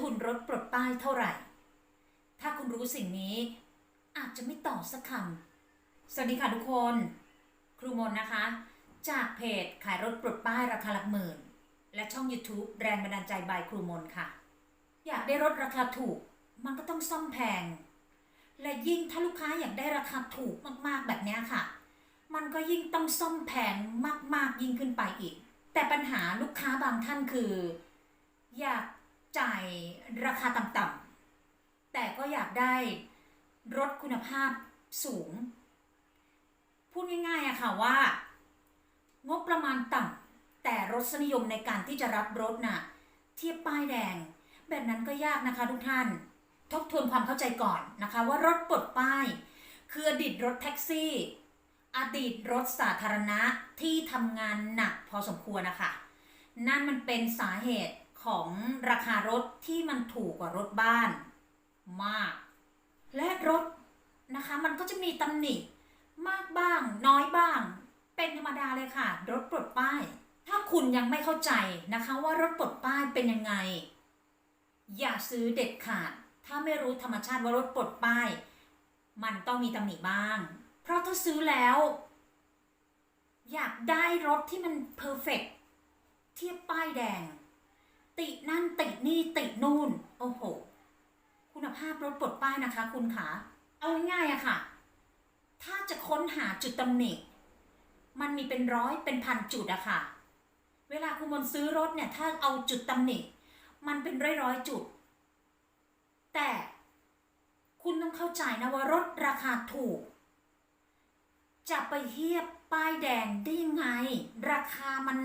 ทุนรถปลดป้ายเท่าไหร่ ถ้าคุณรู้สิ่งนี้ อาจจะไม่ตอบสักคำ สวัสดีค่ะทุกคน ครูมนนะคะ จากเพจขายรถปลดป้ายราคาหลักหมื่น และช่อง YouTube แรงบันดาลใจบายครูมนค่ะ อยากได้รถราคาถูก มันก็ต้องซ่อมแพง และยิ่งถ้าลูกค้าอยากได้ราคาถูกมากๆแบบนี้ค่ะ มันก็ยิ่งต้องซ่อมแพงมากๆยิ่งขึ้นไปอีก แต่ปัญหาลูกค้าบางท่านคือ อยาก จ่ายราคาต่ำๆแต่ก็อยากได้รถคุณภาพสูง พูดง่ายๆอะค่ะว่า งบประมาณต่ำแต่รสนิยมในการที่จะรับรถน่ะเทียบป้ายแดง แบบนั้นก็ยากนะคะทุกท่าน ทบทวนความเข้าใจก่อนนะคะ ว่ารถปลดป้าย คืออดีตรถแท็กซี่อดีตรถสาธารณะที่ทำงานหนักพอสมควรนะคะ นั่นมันเป็นสาเหตุ ของราคารถที่มันถูกกว่ารถบ้านมาก และรถนะคะ มันก็จะมีตำหนิมากบ้าง น้อยบ้าง เป็นธรรมดาเลยค่ะ รถปลดป้าย ถ้าคุณยังไม่เข้าใจนะคะว่ารถปลดป้ายเป็นยังไง อย่าซื้อเด็ดขาด ถ้าไม่รู้ธรรมชาติว่ารถปลดป้าย มันต้องมีตำหนิบ้าง เพราะถ้าซื้อแล้ว อยากได้รถที่มันเพอร์เฟกเทียบป้ายแดง ตินั่นตินี่ตินู่น โอ้โห คุณภาพรถปลดป้ายนะคะ คุณขาเอาง่ายๆอะค่ะ ถ้าจะค้นหาจุดตำหนิ มันมีเป็นร้อยเป็นพันจุดอะค่ะ เวลาคุณมนซื้อรถเนี่ย ถ้าเอาจุดตำหนิ มันเป็นร้อยร้อยจุด แต่คุณต้องเข้าใจนะว่ารถราคาถูก จะไปเทียบป้ายแดงได้ยังไง ราคามัน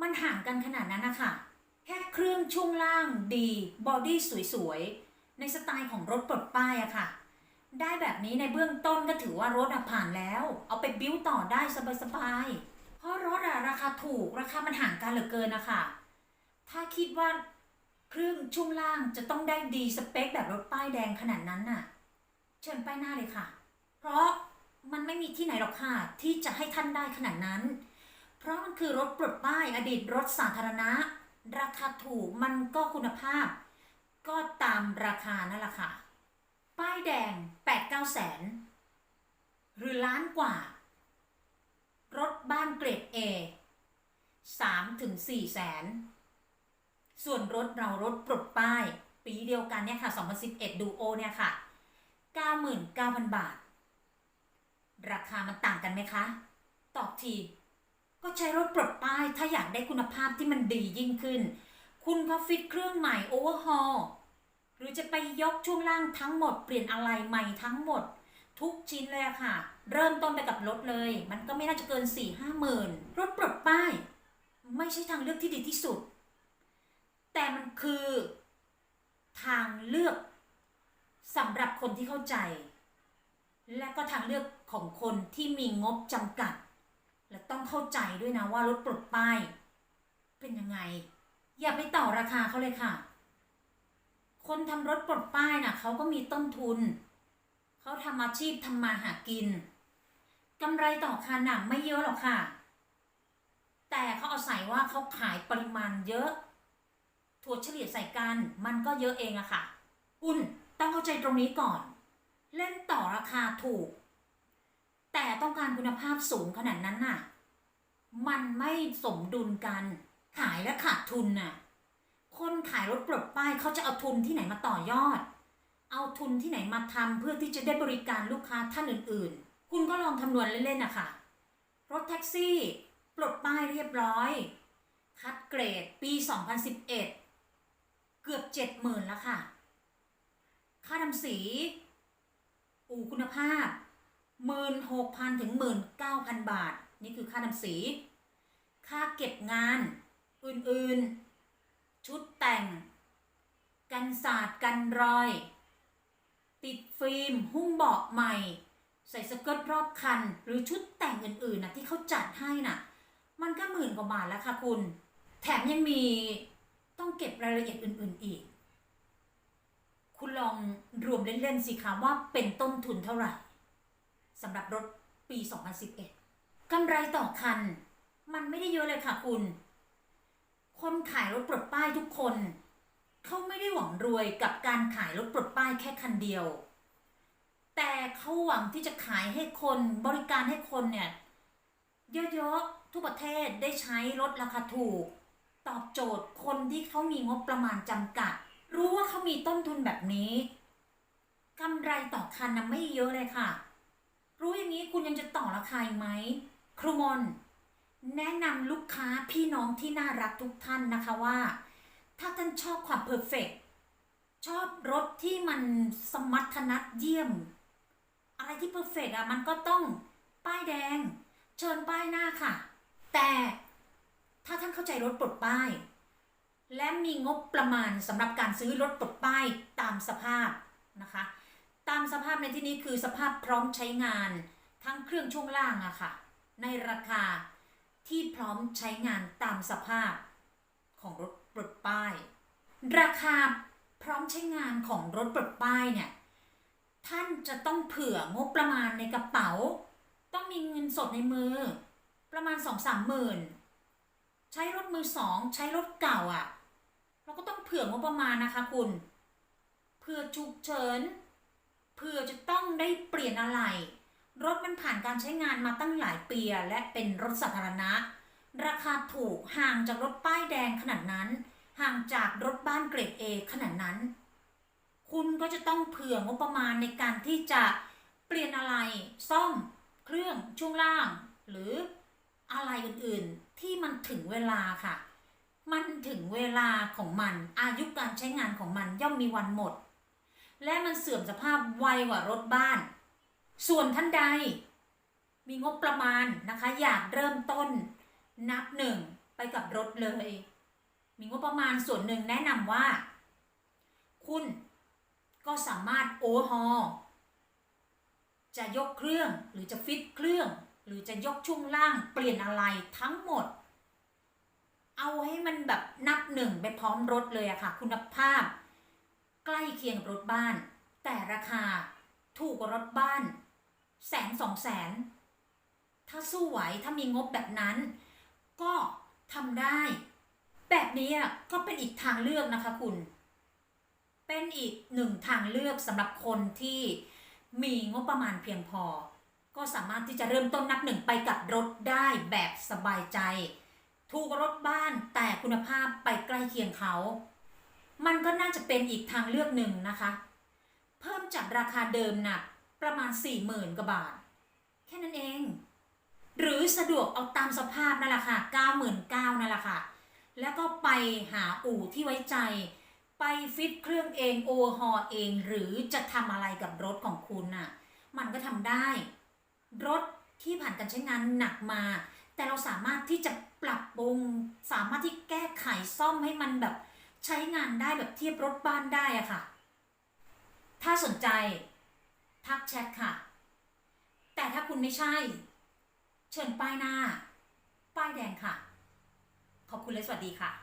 มันห่างกันขนาดนั้นนะคะ แค่เครื่องช่วงล่างดีบอดี้สวยๆ ในสไตล์ของรถปลดป้ายอะค่ะ ได้แบบนี้ในเบื้องต้นก็ถือว่ารถอะผ่านแล้ว เอาไปบิ้วต่อได้สบายๆ เพราะรถอะราคาถูกราคามันห่างกันเหลือเกินนะคะถ้าคิดว่าเครื่องช่วงล่างจะต้องได้ดีสเปคแบบรถป้ายแดงขนาดนั้นน่ะ เชิญป้ายหน้าเลยค่ะ เพราะมันไม่มีที่ไหนหรอกค่ะที่จะให้ท่านได้ขนาดนั้น เพราะมันคือรถปลดป้ายอดีตรถสาธารณะ ราคาถูกมันก็คุณภาพ ก็ตามราคานั่นแหละค่ะ ป้ายแดง 8 9 แสน หรือล้านกว่า รถบ้านเกรด A 3ถึง4แสน ส่วนรถเรารถปลดป้าย ปีเดียวกันเนี่ยค่ะ 2011 ดูโอเนี่ยค่ะ 99,000 บาท ราคามันต่างกันไหมคะ ตอบที ก็ใช้รถปลดป้ายถ้าอยากได้คุณภาพที่มันดียิ่งขึ้น คุณก็ฟิตเครื่องใหม่โอเวอร์ฮอลหรือจะไปยกช่วงล่างทั้งหมดเปลี่ยนอะไรใหม่ทั้งหมด ทุกชิ้นเลยค่ะ เริ่มต้นไปกับรถเลย มันก็ไม่น่าจะเกิน4 5หมื่นรถปลดป้าย ไม่ใช่ทางเลือกที่ดีที่สุด แต่มันคือ ทางเลือกสำหรับคนที่เข้าใจ และก็ทางเลือกของคนที่มีงบจำกัด และต้องเข้าใจด้วยนะว่ารถปลดป้าย เป็นยังไง อย่าไปต่อราคาเขาเลยค่ะ คนทำรถปลดป้ายน่ะเขาก็มีต้นทุน เขาทำอาชีพทำมาหากินกำไรต่อคันน่ะไม่เยอะหรอกค่ะ แต่เขาเอาใส่ว่าเขาขายปริมาณเยอะถั่วเฉลี่ยใส่กันมันก็เยอะเองอะค่ะ คุณต้องเข้าใจตรงนี้ก่อน เล่นต่อราคาถูก แต่ต้องการคุณภาพสูงขนาดนั้นน่ะ มันไม่สมดุลกัน ขายและขาดทุนน่ะ คนขายรถปลดป้ายเขาจะเอาทุนที่ไหนมาต่อยอด เอาทุนที่ไหนมาทำเพื่อที่จะได้บริการลูกค้าท่านอื่น ๆ คุณก็ลองคำนวณเล่นๆนะคะรถแท็กซี่ ปลดป้ายเรียบร้อย คัดเกรดปี 2011 เกือบเจ็ดหมื่นแล้วค่ะ ค่าทำสี อู่คุณภาพ หมื่นหกพันถึงหมื่นเก้าพันบาท นี่คือค่าทำสี ค่าเก็บงาน อื่นๆ ชุดแต่ง กันสาดกันรอย ติดฟิล์ม หุ้มเบาะใหม่ ใส่สเกิร์ตรอบคัน หรือชุดแต่งอื่นๆนะที่เขาจัดให้น่ะ มันก็หมื่นกว่าบาทแล้วค่ะคุณ แถมยังมีต้องเก็บรายละเอียดอื่นๆอีก คุณลองรวมเล่นๆสิคะว่าเป็นต้นทุนเท่าไหร่ สำหรับรถปี 2011 กำไรต่อคัน มันไม่ได้เยอะเลยค่ะคุณ คนขายรถปลดป้ายทุกคน เขาไม่ได้หวังรวยกับการขายรถปลดป้ายแค่คันเดียว แต่เขาหวังที่จะขายให้คนบริการให้คนเนี่ย เยอะๆทุกประเทศได้ใช้รถราคาถูก ตอบโจทย์คนที่เขามีงบประมาณจำกัด รู้ว่าเขามีต้นทุนแบบนี้กำไรต่อคันนะไม่เยอะเลยค่ะ รู้อย่างนี้คุณยังจะต่อราคาอีกไหมครูมนแนะนำลูกค้าพี่น้องที่น่ารักทุกท่านนะคะว่า ถ้าท่านชอบความเพอร์เฟกชอบรถที่มันสมรรถนะเยี่ยม อะไรที่เพอร์เฟกอะมันก็ต้องป้ายแดง เชิญป้ายหน้าค่ะ แต่ถ้าท่านเข้าใจรถปลดป้าย และมีงบประมาณสำหรับการซื้อรถปลดป้ายตามสภาพนะคะ ตามสภาพในที่นี้คือสภาพพร้อมใช้งาน ทั้งเครื่องช่วงล่างอะค่ะ ในราคาที่พร้อมใช้งานตามสภาพของรถปลดป้าย ราคาพร้อมใช้งานของรถปลดป้ายเนี่ยท่านจะต้องเผื่องบประมาณในกระเป๋า ต้องมีเงินสดในมือ ประมาณสองสามหมื่นใช้รถมือสองใช้รถเก่าอะ่ะ เราก็ต้องเผื่องบประมาณนะคะคุณ เผื่อฉุกเฉิน ผื่อจะต้องได้เปลี่ยนอะไร รถมันผ่านการใช้งานมาตั้งหลายปีและเป็นรถสาธารณะ ราคาถูกห่างจากรถป้ายแดงขนาดนั้น ห่างจากรถบ้านเกรด A ขนาดนั้น คุณก็จะต้องเผื่องบประมาณในการที่จะเปลี่ยนอะไร ซ่อม เครื่องช่วงล่าง หรืออะไรอื่นๆ ที่มันถึงเวลาค่ะ มันถึงเวลาของมัน อายุการใช้งานของมันย่อมมีวันหมด และมันเสื่อมสภาพไวกว่ารถบ้าน ส่วนท่านใด มีงบประมาณนะคะ อยากเริ่มต้นนับหนึ่งไปกับรถเลย มีงบประมาณส่วนหนึ่งแนะนำว่า คุณก็สามารถโอเวอร์ฮอจะยกเครื่องหรือจะฟิตเครื่อง หรือจะยกช่วงล่างเปลี่ยนอะไรทั้งหมด เอาให้มันแบบนับหนึ่งไปพร้อมรถเลยอะค่ะ คุณภาพ ใกล้เคียงกับรถบ้าน แต่ราคาถูกกว่ารถบ้าน แสนสองแสน ถ้าสู้ไหวถ้ามีงบแบบนั้น ก็ทำได้ แบบนี้ก็เป็นอีกทางเลือกนะคะคุณ เป็นอีกหนึ่งทางเลือกสำหรับคนที่มีงบประมาณเพียงพอ ก็สามารถที่จะเริ่มต้นนับหนึ่งไปกับรถได้แบบสบายใจ ถูกกว่ารถบ้านแต่คุณภาพไปใกล้เคียงเขา มันก็น่าจะเป็นอีกทางเลือกหนึ่งนะคะ เพิ่มจากราคาเดิมนะประมาณ 4 0,000กว่าบาท แค่นั้นเอง หรือสะดวกเอาตามสภาพนั่นแหละค่ะ 99,000นั่นแหละค่ะ แล้วก็ไปหาอู่ที่ไว้ใจ ไปฟิตเครื่องเองโอเวอร์ฮอลเอง หรือจะทำอะไรกับรถของคุณน่ะ มันก็ทำได้ รถที่ผ่านการใช้งานหนักมา แต่เราสามารถที่จะปรับปรุง สามารถที่แก้ไขซ่อมให้มันแบบ ใช้งานได้แบบเทียบรถบ้านได้อะค่ะ ถ้าสนใจ ทักแชทค่ะ แต่ถ้าคุณไม่ใช่ เชิญป้ายหน้า ป้ายแดงค่ะ ขอบคุณและสวัสดีค่ะ